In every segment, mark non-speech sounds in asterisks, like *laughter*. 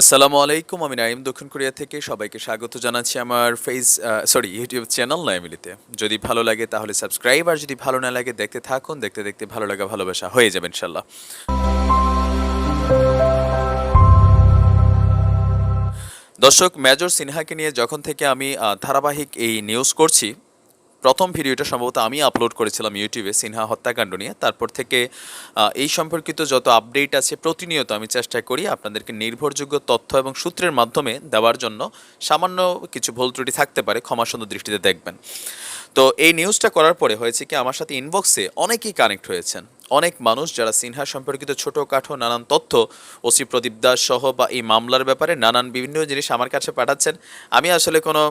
আসসালামু আলাইকুম, আমি নাইম দক্ষিণ কোরিয়া থেকে সবাইকে স্বাগত জানাচ্ছি আমার ফেস সরি ইউটিউব চ্যানেল নাইমিলিতে। যদি ভালো লাগে তাহলে সাবস্ক্রাইব, আর যদি ভালো না লাগে দেখতে থাকুন, দেখতে দেখতে ভালো লাগা, ভালোবাসা হয়ে যাবে ইনশাল্লাহ দর্শক, মেজর সিনহাকে নিয়ে যখন থেকে আমি ধারাবাহিক এই নিউজ করছি প্রথম ভিডিওটা সম্ভবত আমি আপলোড করেছিলাম ইউটিউবে, সিনহা হত্যাকাণ্ড নিয়ে। তারপর থেকে এই সম্পর্কিত যত আপডেট আছে প্রতিনিয়ত আমি চেষ্টা করি আপনাদেরকে নির্ভরযোগ্য তথ্য এবং সূত্রের মাধ্যমে দেওয়ার জন্য। সামান্য কিছু ভুল ত্রুটি থাকতে পারে, ক্ষমাসুন্দর দৃষ্টিতে দেখবেন। তো এই নিউজটা করার পরে হয়েছে কি, আমার সাথে ইনবক্সে অনেকেই কানেক্ট হয়েছেন। অনেক মানুষ যারা সিনহা সম্পর্কিত ছোটোখাটো নানান তথ্য, ওসি প্রদীপ দাস সহ বা এই মামলার ব্যাপারে নানান বিভিন্ন জিনিস আমার কাছে পাঠাচ্ছেন। আমি আসলে কোনো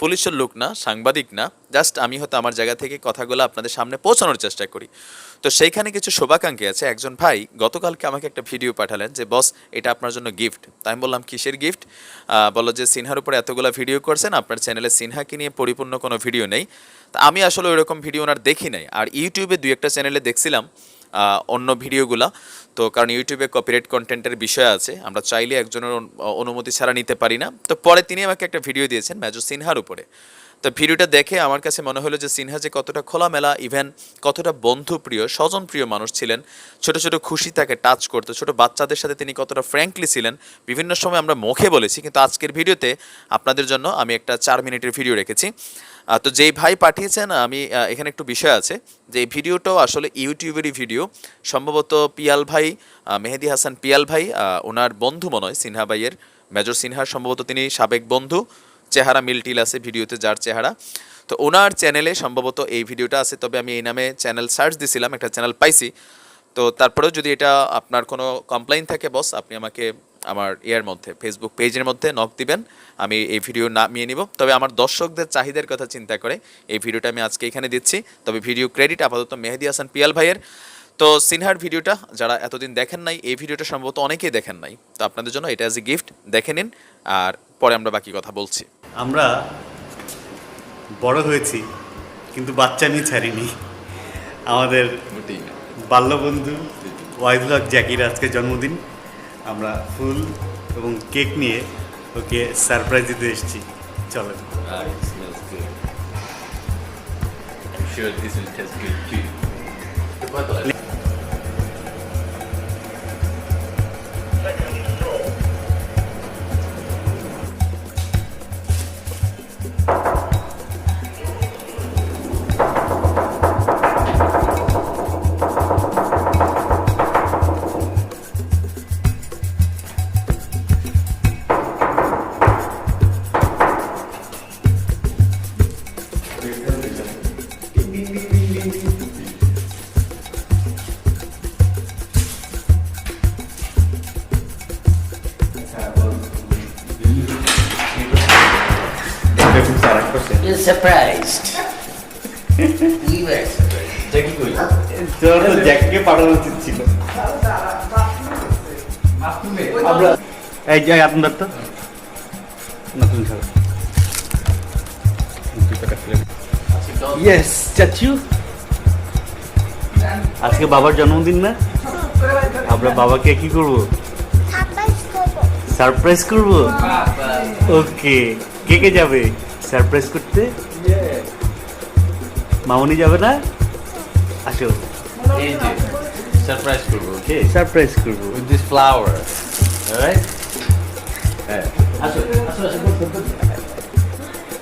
পুলিশের লোক না, সাংবাদিক না। জাস্ট আমি হয়তো আমার জায়গা থেকে কথাগুলো আপনাদের সামনে পৌঁছানোর চেষ্টা করি। তো সেইখানে কিছু শোভাকাঙ্ক্ষী আছে। একজন ভাই গতকালকে আমাকে একটা ভিডিও পাঠালেন যে, বস, এটা আপনার জন্য গিফট। তাই আমি বললাম, কিসের গিফট? বলো যে, সিনহার উপরে এতগুলো ভিডিও করছেন, আপনার চ্যানেলে সিনহাকে নিয়ে পরিপূর্ণ কোনো ভিডিও নেই। তা আমি আসলে ওইরকম ভিডিও ওনার দেখি নাই। আর ইউটিউবে দুই একটা চ্যানেলে দেখছিলাম অন্য ভিডিওগুলা। তো কারণ ইউটিউবে কপিরাইট কন্টেন্টের বিষয় আছে, আমরা চাইলে একজনের অনুমতি ছাড়া নিতে পারি না। তো পরে তিনি আমাকে একটা ভিডিও দিয়েছেন মেজর সিনহার উপরে। তো ভিডিওটা দেখে আমার কাছে মনে হলো যে সিনহা যে কতটা খোলামেলা ইভেন কতটা বন্ধুপ্রিয়, স্বজনপ্রিয় মানুষ ছিলেন, ছোট ছোট খুশি তাকে টাচ করতো, ছোট বাচ্চাদের সাথে তিনি কতটা ফ্র্যাঙ্কলি ছিলেন, বিভিন্ন সময় আমরা মুখে বলেছি, কিন্তু আজকের ভিডিওতে আপনাদের জন্য আমি একটা চার মিনিটের ভিডিও রেখেছি। তো যেই ভাই পাঠিয়েছেন আমি এখানে একটু বিষয় আছে যে এই ভিডিওটাও আসলে ইউটিউবেরই ভিডিও। সম্ভবত পিয়াল ভাই মেহেদি হাসান পিয়াল ভাই ওনার বন্ধু মনে হয়, সিনহা ভাইয়ের, মেজর সিনহার সম্ভবত তিনি সাবেক বন্ধু। চেহারা মিলটিল আছে ভিডিওতে যার চেহারা। তো ওনার চ্যানেলে সম্ভবত এই ভিডিওটা আছে, তবে আমি এই নামে চ্যানেল সার্চ দিছিলাম, একটা চ্যানেল পাইছি। তো তারপরেও যদি এটা আপনার কোনো কমপ্লেইন থাকে বস আপনি আমাকে আমার ইয়ার মধ্যে ফেসবুক পেজের মধ্যে নক দিবেন আমি এই ভিডিও নামিয়ে নিব। তবে আমার দর্শকদের চাহিদার কথা চিন্তা করে এই ভিডিওটা আমি আজকে এখানে দিচ্ছি। তবে ভিডিও ক্রেডিট আপাতত মেহেদি হাসান পিয়াল ভাইয়ের। তো সিনহার ভিডিওটা যারা এতদিন দেখেন নাই এই ভিডিওটা সম্ভবত অনেকেই দেখেন নাই। তো আপনাদের জন্য এটা অ্যাজ এ গিফট দেখে নিন আর পরে আমরা বাকি কথা বলছি। আমরা বড় হয়েছি কিন্তু বাচ্চা নিয়ে ছাড়িনি। আমাদের বাল্যবন্ধু ওয়াইদুল হক জ্যাকির আজকে জন্মদিন। আমরা ফুল এবং কেক নিয়ে ওকে সারপ্রাইজ দিতে এসেছি। চলেন Sure, this will test. You're surprised. *laughs* we were surprised. জ্যাকিকে পাঠানো উচিত ছিল আমরা এই যে আপনার তো না তুমি ছাড়ো ইয়েস চাচু আজকে বাবার জন্মদিন না? আমরা বাবাকে কি করব? সারপ্রাইজ করব ওকে কে কে যাবে সারপ্রাইজ করতে মামনি যাবে না আসো surprise করব, okay? সারপ্রাইজ করব With this flower, alright? হ্যাঁ আসো আসো আসো।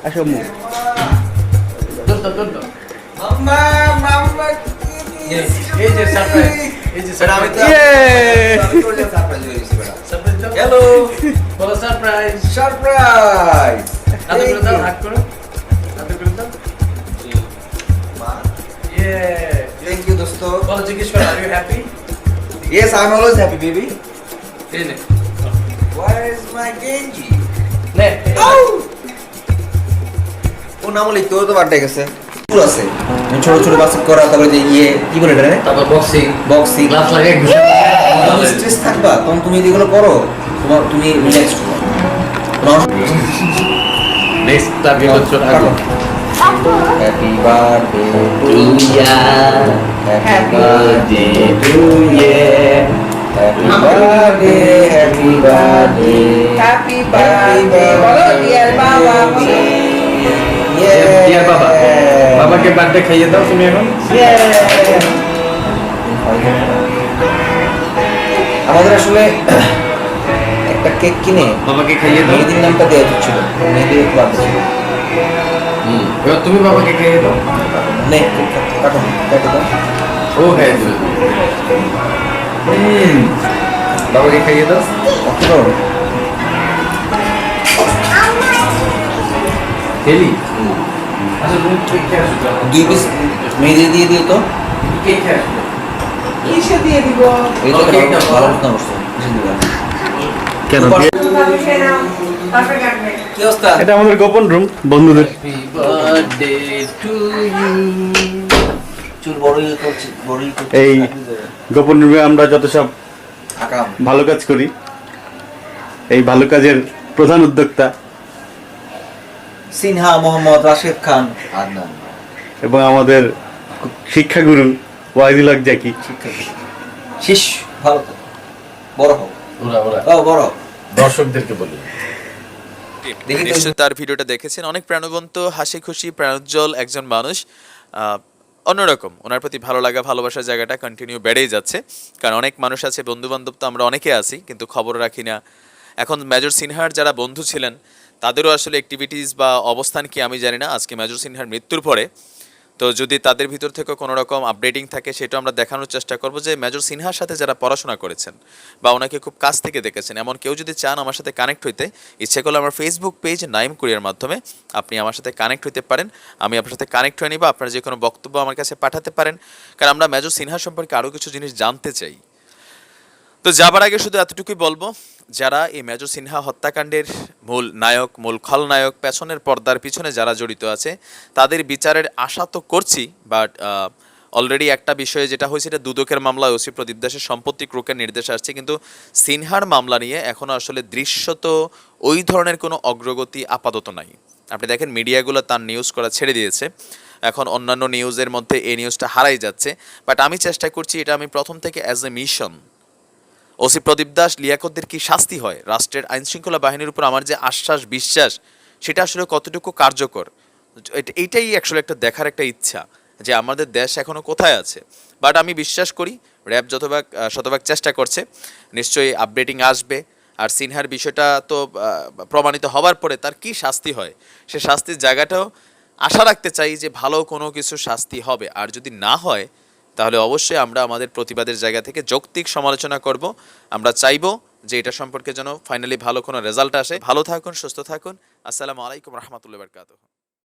আসো মু Yes, AJ surprise. AJ surprise. Surprise দাও। হ্যালো বলো surprise. সারপ্রাইজ হাতে করে দাও, হাত করো। হাতে করে। দাও। Yeah. থ্যাংক ইউ দোস্ত। বলো, জিজ্ঞেস করো, are you happy? Yes I am always happy baby এই নে। হোয়ার ইজ মাই গেঞ্জি নে, ও নাম বলি তোর তো বার্থডে গেছে। আছে। ছোট ছোট বাস্কেট করা তারপরে যে ইয়ে কি বলে এটা তারপর বক্সিং লাগাই ঘুষে তুমি স্ট্রেস থাকবা তখন তুমি যদি এগুলো করো তোমার তুমি রিল্যাক্স করো Next target হচ্ছে আগুন। Happy birthday to Iya. Happy birthday to you. Happy birthday happy birthday happy birthday বলো ডিয়ার বাবা ডিয়ার বাবা বাবাকে বার্থডে খাইয়ে দাও তুমি এখন আমাদের আসলে একটা কেক কিনে বাবাকে খাইয়ে দাও। মেহেদির নামটা দেওয়া উচিত ছিল বাদ ছিল। হুম, এবার তুমি বাবাকে খাইয়ে দাও। নে কাটো কেটে দাও ও হ্যাঁ। হুম, বাবাকে খাইয়ে দাও। পারো? খেলি? আচ্ছা তুমি কেক খেয়ে আসো দুই পিস মেহেদি দিয়ে দিও তো। কেক খেয়ে আসো। কিসে দিয়ে দিব। এই কেন? এটা আমাদের গোপন রুম বন্ধুদের। এই রুমে আমরা যত সব ভালো কাজ করি এই ভালো কাজের প্রধান উদ্যোক্তা। সিনহা মোহাম্মদ রাশেদ খান। আদনান এবং আমাদের শিক্ষাগুরু হক জাকি ভালো বড় হোক ওরা ওরা। ও বড় হোক। দর্শকদেরকে বলি। নিশ্চয়ই তার ভিডিওটা দেখেছেন। অনেক প্রাণবন্ত হাসি খুশি প্রাণোজ্জ্বল একজন মানুষ। আহ, অন্যরকম। ওনার প্রতি ভালো লাগা ভালোবাসার জায়গাটা কন্টিনিউ বেড়েই যাচ্ছে। কারণ অনেক মানুষ আছে বন্ধু বান্ধব তো আমরা অনেকে আছি কিন্তু খবর রাখি না। এখন মেজর সিনহার যারা বন্ধু ছিলেন তাদেরও আসলে অ্যাক্টিভিটিস বা অবস্থান কি আমি জানি না। আজকে মেজর সিনহার মৃত্যুর পরে তো যদি তাদের ভিতর থেকে কোনো রকম আপডেটিং থাকে, সেটা আমরা দেখানোর চেষ্টা করব যে মেজর সিনহার সাথে যারা পড়াশোনা করেছেন বা ওনাকে খুব কাছ থেকে দেখেছেন, এমন কেউ যদি চান আমার সাথে কানেক্ট হইতে, ইচ্ছে করলে আমার ফেসবুক পেজ নাইম কুরিয়ার মাধ্যমে আপনি আমার সাথে কানেক্ট হইতে পারেন। আমি আপনার সাথে কানেক্ট হয়ে নিব, আপনার যে কোনো বক্তব্য আমার কাছে পাঠাতে পারেন। কারণ আমরা মেজর সিনহা সম্পর্কে আরও কিছু জিনিস জানতে চাই। তো যাবার আগে শুধু এতটুকুই বলব, যারা এই মেজর সিনহা হত্যাকাণ্ডের মূল নায়ক, মূল খলনায়ক পেছনের পর্দার পিছনে যারা জড়িত আছে, তাদের বিচারের আশা তো করছি বাট অলরেডি একটা বিষয়ে যেটা হয়েছে, এটা দুদকের মামলায় ওসি প্রদীপ দাসের সম্পত্তি ক্রোকের নির্দেশ আসছে, কিন্তু সিনহার মামলা নিয়ে এখনও আসলে দৃশ্যত ওই ধরনের কোনো অগ্রগতি আপাতত নাই। আপনি দেখেন মিডিয়াগুলো তার নিউজ করা ছেড়ে দিয়েছে, এখন অন্যান্য নিউজের মধ্যে এই নিউজটা হারাই যাচ্ছে বাট আমি চেষ্টা করছি, এটা আমি প্রথম থেকে as a mission OC Pradip Das, লিয়াকতদের কি শাস্তি হয়? রাষ্ট্রের আইন শৃঙ্খলা বাহিনীর উপর আমার যে আশ্বাস, বিশ্বাস, সেটা আসলে কতটুকু কার্যকর? এইটাই অ্যাকচুয়ালি একটা দেখার একটা ইচ্ছা যে আমাদের দেশ এখনও কোথায় আছে। বাট আমি বিশ্বাস করি, র্যাব যতভাগ শতভাগ চেষ্টা করছে, নিশ্চয়ই আপডেটিং আসবে। আর সিনহার বিষয়টা তো প্রমাণিত হবার পরে তার কি শাস্তি হয়? সে শাস্তির জায়গাটাও আশা রাখতে চাই যে ভালো কোনো কিছু শাস্তি হবে। আর যদি না হয় তাহলে অবশ্যই আমরা আমাদের প্রতিবাদের জায়গা থেকে যৌক্তিক সমালোচনা করব। আমরা চাইব যে এটা সম্পর্কে যেন ফাইনালি ভালো কোনো রেজাল্ট আসে। ভালো থাকুন, সুস্থ থাকুন। আসসালামু আলাইকুম রহমতুল্লাহ বরকাতুহ।